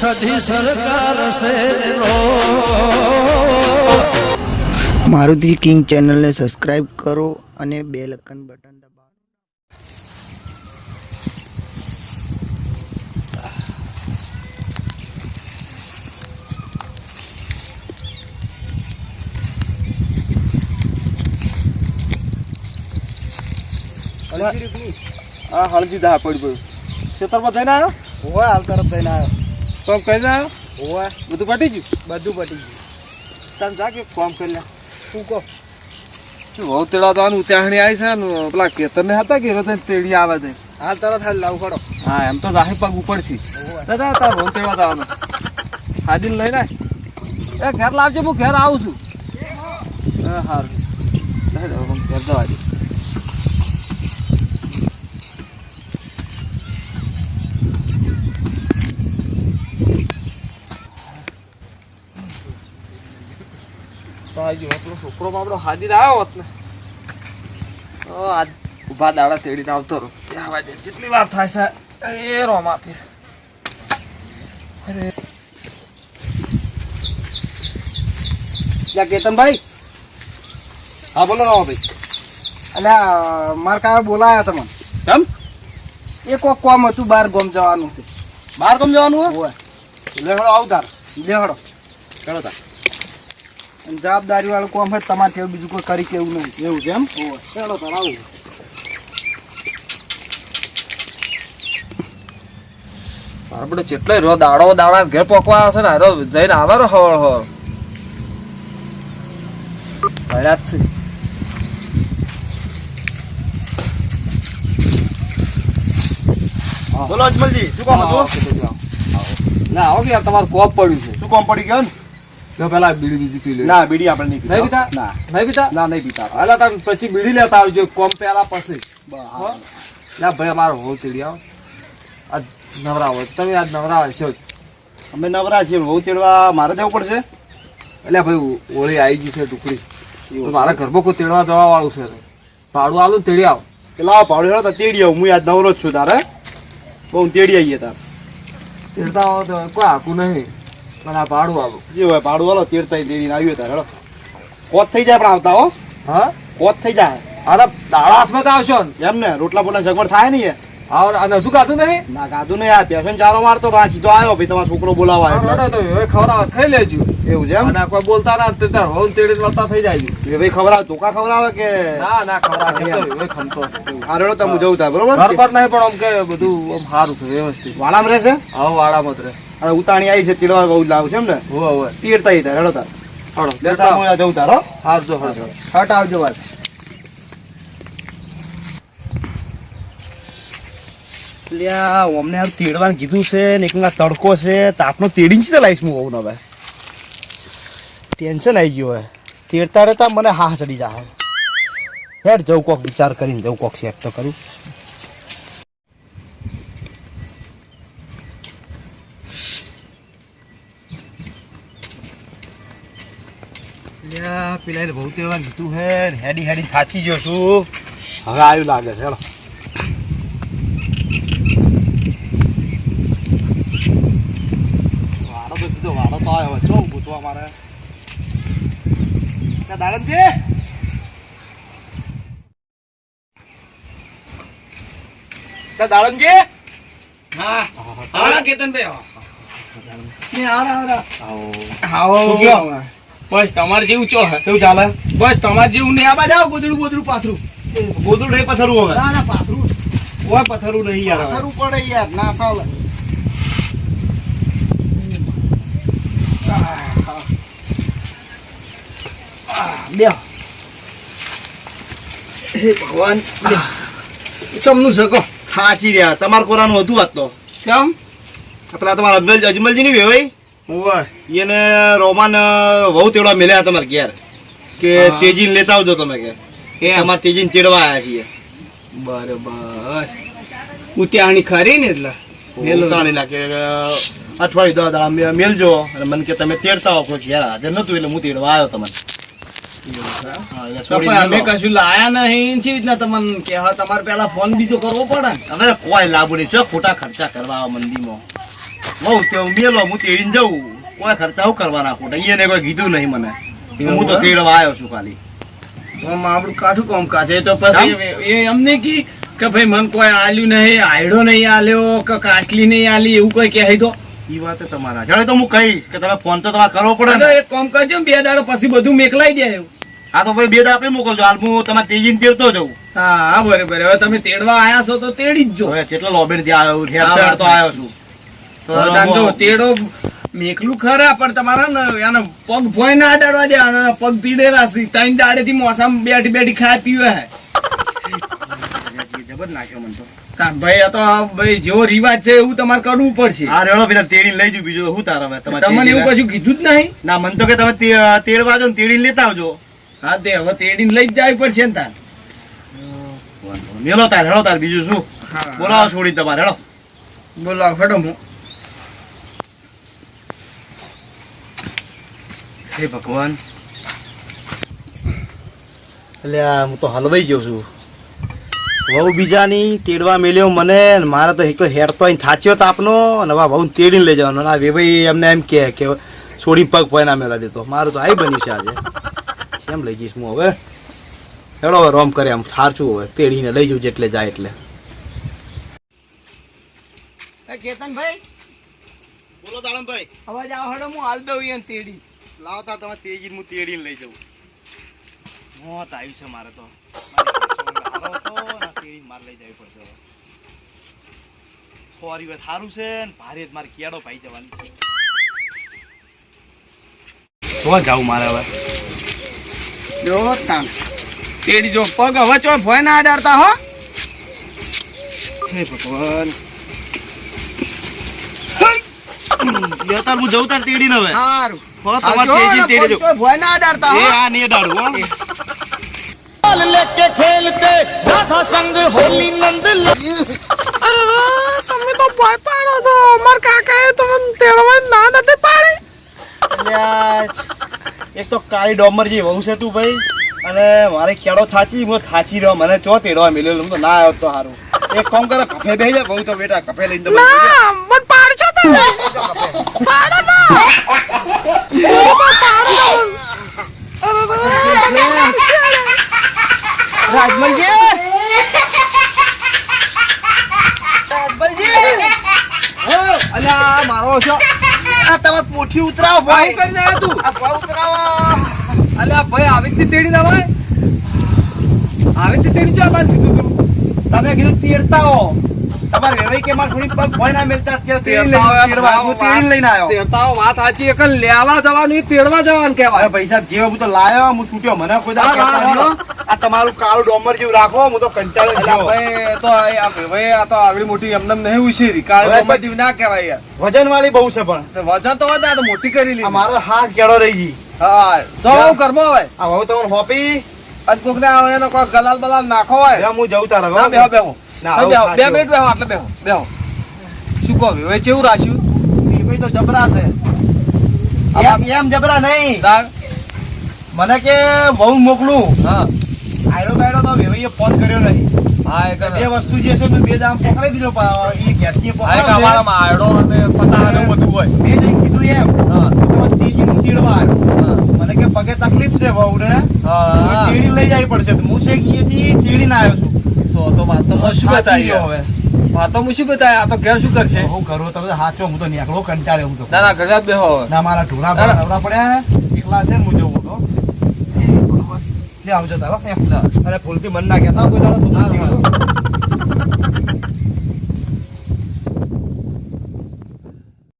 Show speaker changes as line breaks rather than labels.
સધી સરકાર છે
મારુતિ કિંગ ચેનલને સબસ્ક્રાઇબ કરો અને બે લખન બટન દબાવો.
હા હળદી દા પડી પડ્યું ખેતરમાં જઈને આવ્યો?
હોય હાલ તરફ થઈને આવ્યો.
કોમ કરીને આવ્યો
ઓવા
બધું પટી ગયું?
બધું પટી ગયું.
તમે જા કે કોમ કરી લે.
શું કહો?
બહુ તેડા તો આનું ઉત્યાહણી આવી છે ને પેલા કેતરને હતા કે હવે તેડી આવે છે?
હાલ તરત હાલ લાવ ખડો.
હા એમ તો જાહે પગ ઉપર છે. દાદા તાર બહુ તેડા જવાનું. હાદીને લઈને આય. એ ઘેર લાવજે હું ઘેર આવું છું. હા. સારું ઘેર જવા દે છોકરો આપણો હાજી આવ્યો હોત ને. આજ ઊભા દાડા તેડીને આવતો રહો. ત્યાં વાજે જેટલી વાર થાય છે એ રોમા ફીર. અરે.
ત્યાં કેતનભાઈ?
હા બોલો રામા ભાઈ
એટલે માર કાંઈ બોલાયા તમને
કેમ?
એ કોક કોમ હતું બાર ગોમ જવાનું છે
બહાર ગમ જવાનું હે?
ઓવા
લે હળો આવ તાર
લેહડો.
ચલો તાર.
જવાબદારી વાળું કોમ હોય તમારે કેવું બીજું કોઈ કરી કેવું નહીં.
એવું છે એમ? ચાલો તાર આવું આપણે ચેટલો રો દાડો દાડા ઘેર પોકવા આવશે ને હારો જઈને આવે રો હળ હળ. ભર્યા જ છે.
બોલો અજમલજી શું કામ હતું?
ના આવો કે યાર તમારું કોપ પડ્યું છે.
શું કામ પડી ગયો ને?
જો પેલા બીડી બીજી પી લે.
ના બીડી આપણે નહીં
નહીં પીતા.
ના.
નહીં પીતા?
ના નહીં પીતા
હાલા તાર પછી બીડી લેતા આવજો કોમ પેલા પછી. ના ભાઈ અમારો હોલ ચડી આવો આજ નવરા હોય. તમે આજ નવરા હશો
અમે નવરા છીએ હોવ તેડવા મારે જવું પડશે?
એટલે ભાઈ હોળી આવી ગઈ છે ટુકડી. મારા ઘરમાં કોઈ તેડવા જવા વાળું છે ભાડું આવું તેડી આવ.
પેલા ભાડું હેડો તો તેડી આવું. હું આજ નવરો જ છું તારે. બહુ તેડી આવીએ તાર.
તેડતા આવો તો કોઈ આખું નહીં. પણ આ ભાડું આવું
જે હોય ભાડું વાળો તેડતા તેડીને આવ્યો તારે હેડો કોત થઈ જાય પણ આવતા હો.
હા?
કોત થઈ જાય.
અરે દાડા હાથમાં તો આવશો ને.
એમ ને રોટલા બોટલા સગવડ થાય નહીં
અને હજુ કાતું નહીં?
ના નહીં આ પેશન ચારો મારતો તો આ સીધો આવ્યો ભાઈ તમારો છોકરો બોલાવા
આ
એટલે
તો હવે ખવડાવે ખાઈ લેજો.
એવું છે
અને કોઈ બોલતા ના તે તાર હોલ તેડી વળતા થઈ જાય
એ ભાઈ આવે ધોકા આવે કે?
ના ના તો ખમતો
આ તો હું જવું તાર બરોબર?
નહીં પણ આમ કે બધું આમ સારું છે વ્યવસ્થિત.
વાળામાં રહેશે
હા વાળામાં જ રહે.
આ ઉતાણી આવી છે તીડવા બહુ લાવ છે એમ ને?
હોવે હોવે.
તીડતા ઈ તાર હેડો તાર
હાલો
લેતા હું આ જવું તાર હો?
હાર જો
હટ આવજો વાત. લ્યા અમને આ તેડવાનું કીધું છે ને એક તડકો છે તાપનો તેડી જ લાવીશ હું હોઉં હવે? ટેન્શન આવી ગયું હવે. તેડતા રહેતા મને હા ચડી જાય હેડ જવું કોક વિચાર કરીને જવું કોક સેટ તો કરું. લ્યા પેલા બહુ તેડવાનું કીધું હે હેડી હેડી થાચી ગયો છું. હવે આવ્યું લાગે છે હેલો. વાડો તો કીધો વાડો તો આવ્યો ચો ગોતવા મારે. દાડમજી. દાડમજી.
હારા કેતનભાઈ
આવો. શું કયો?
બસ તમારે જેવું ચો
કેવું ચાલે?
બસ તમારે જેવું નહીં. આ બાજુ આવો ગોદડું ગોદડું પાથરું.
ગોદડું નહીં પથરું હવે?
ના ના પાથરું.
કોઈ પથરું નહીં યાર
પથરું પડે યાર ના ચાલે
બે. હે ભગવાન.
ચમનું છે કહો
થાચી રહ્યા. તમાર કોરાનું હતું આજ તો
ચમ
પેલા તમારા અજમલ અજમલજી ની વેવાઈ? એને રોમાન બહુ તેડવા મેલ્યા તમારે ઘેર. કે. તેજીને લેતા આવજો તમે કે
એ
અમારે તેજીને તેડવા આવ્યા છીએ.
બરોબર. ઉત્યાણી ખરી ને એટલે.
ઉતાણી નાખે અઠવાડિયું દવા દાડા મેલજો. અને મને કે તમે તેડતા આવો કોઈ ઘેર હાજર નતું એટલે હું તેડવા આવ્યો તમને.
અમે કશું લાયા નહીં છે રીતના તમને કહેવા તમારે પેલા ફોન બીજો કરવો પડે
હવે કોઈ લાભ નહીં. છે ખોટા ખર્ચા કરવા મંદીમાં. બહુ તે મેલો હું તેડીને જઉં. કોઈ ખર્ચા હું કરવાના ખોટા એને કોઈ કીધું નહીં મને. હું તો તેડવા આવ્યો છું ખાલી.
આપણું કાઠું કોમ કાચે તો પછી એ એમ કી કે ભાઈ મને કોઈ આલ્યું નહીં આયડો નહીં આલ્યો કે કાચલી નહીં આલી એવું કોઈ કહે તો?
ઈ વાત તમારા ચાલો તો હું કહીશ કે તમે ફોન તો તમારે કરવો પડે ને.
એક કામ કરજો બે દાડો પછી બધું મેકલાઈ દે
હા તો ભાઈ બે દાડા આપી મોકલજો. હાલ હું તમારે તેજીને તેડતો જઉં.
હા હા બરાબર. હવે તમે તેડવા આયા છો તો તેડી જ જો.
કેટલા લોબેન ત્યાં આવ્યો તો આવ્યો છું. હું-
તેડો મેકલું ખરા પણ તમારા ને એનો પગ ભોય ના અડાડવા દે અને પગ પીડેલા છે. ત્રણ દાડેથી મોસમ બેઠી બેઠી ખાય પીવે હે.
જબર નાખ્યો મને તો.
ભાઈ આ તો ભાઈ જેવો રિવાજ છે એવું તમારે કરવું પડશે.
હા રેડો પેલા તેડીને લઈ જઉં બીજું શું તારે હવે તમારે
તમને એવું કશું કીધું જ નહીં?
ના મને તો કે તમે તેડવા જો ને તેડીને લેતા આવજો.
હા તે હવે તેડીને લઈ જ જવી પડશે ને તાન
મેલો તાર હેડો તાર બીજું શું? બોલાવો છોડી તમારે હેડો
બોલાવો ફેડો હું.
હે ભગવાન. એટલે આ હું તો હલવાઈ ગયો છું. વહુ બીજાની તેડવા મેલ્યો મને મારે તો એક તો હેર તો અહીં થાચ્યો તાપનો અને હવે વહુ તેડીને લઈ જવાનો. આ વેભાઈ એમને એમ કહે કે છોડી પગ પૈના મેળા દેતો મારું તો આઈ બન્યું છે આજે. કેમ લઈ જઈશ હું હવે? હેડો હવે રોમ કરે આમ. ઠારચું હવે. તેડીને લઈ જઉં જેટલે જાય એટલે.
કેતનભાઈ?
બોલો દાડમભાઈ.
અવાજ આવો હેડો હું હાલ દઉં તેડી.
લાવો તો તમે તેજી હું તેડીને લઈ જવું મોત આવ્યું છે મારે તો. તેડી ને ને જાઉં મારે હવે.
જો તેડી જો હવે ચો ભોય ના અડાડતા હો.
હે હું. જઉં તાર તેડીને હવે.
સારું
હો તમારે તેજીને તેડી જઉં
ભોય ના
એ
હો.
આ નહીં અડાડું હો.
તમે તો ભય પાડો છો. અમાર કાકાએ તમે તેડવા ના નથી પાડી.
અલ્યા, એક તો કાળી ડોમર જે વહુ છે તું ભાઈ. અને મારે ખેડો થાચી હું થાચી રહ્યો મને ચો તેડવા મેલ્યો હું તો ના આવ્યો તો સારું એક કામ કરે કફે બેહી જા બહુ તો બેટા કફે લઈને તો
ના મન પાડશો તમે? પાડો ના
તમે ઉતરાવ ભાઈ.
કરીને આયા તું.
આ ઉતરાવ.
અલ્યા ભાઈ આવી રીતે તેડી ના ભાઈ આવી રીતે તેડી જા બાંધી તું
તમે કીધું તેડતા હો. તમારે વેવાઈ કે માર થોડી પગ ભોય ના મેલતા કે તેડી લઈ તેડવા હું તેડી લઈને આવ્યો.
તેડતા વાત સાચી. એક લેવા જવાનું તેડવા જવાનું કહેવાય.
ભાઈ સાહેબ જે હું તો લાયો હું છૂટ્યો. મને કોઈ
હા, હા,
કહેતા નહીં હો. આ તમારું કાળું ડોમર જેવું રાખો હું તો કંટાળો છું
ભાઈ તો ભાઈ આ તો આવડી મોટી એમને નહીં ઉછેરી. કાળું
ડોમર
જેવું ના કહેવાય યાર.
વજન વાળી બહુ છે પણ.
વજન તો વધારે તો મોટી કરી લીધી.
મારો હાથ કેળો રહી ગઈ.
હા તો હું કરમો હવે.
આ હવે તમને હોપી?
અને કોક ને એનો કોઈ ગલાલ બલાલ નાખો હોય.
હું જઉં તારા
ના બેહો બેહો. બે મિનિટ બેહો એટલે બેહો. બેહો. શું કહો હવે કેવું રાખ્યું?
ભાઈ તો જબરા છે. એમ જબરા નહીં. મને કે બહુ મોકલું.
હા.
આયડો તો વેવાઈએ ફોન કર્યો નહીં.
હા એ
બે વસ્તુ જે છે બે દામ પકડાઈ દીધો એ ગેસની.
અને પતાવાનો બધું હોય.
મેં જઈને કીધું એમ.
હા.
ત્રીજીનું તેડવા મને કે પગે તકલીફ છે વહુને તેડી લઈ જવી પડશે. હું છે ખેતી તેડીને આવ્યો છું.
તો તો વાત તો શું બતાવી
હવે.
વાતો મુસીબત શું આ તો ઘેર શું કરશે?
હું કરું તમે હાચો હું તો નીકળો કંટાળે હું તો
ના ના ગજા બેહો
ના મારા ઢોરા
ના, ના.
પડ્યા એકલા છે ને હું જોઉં તો આવજો તારો અને ભૂલથી મન ના કહેતા કોઈ તારો.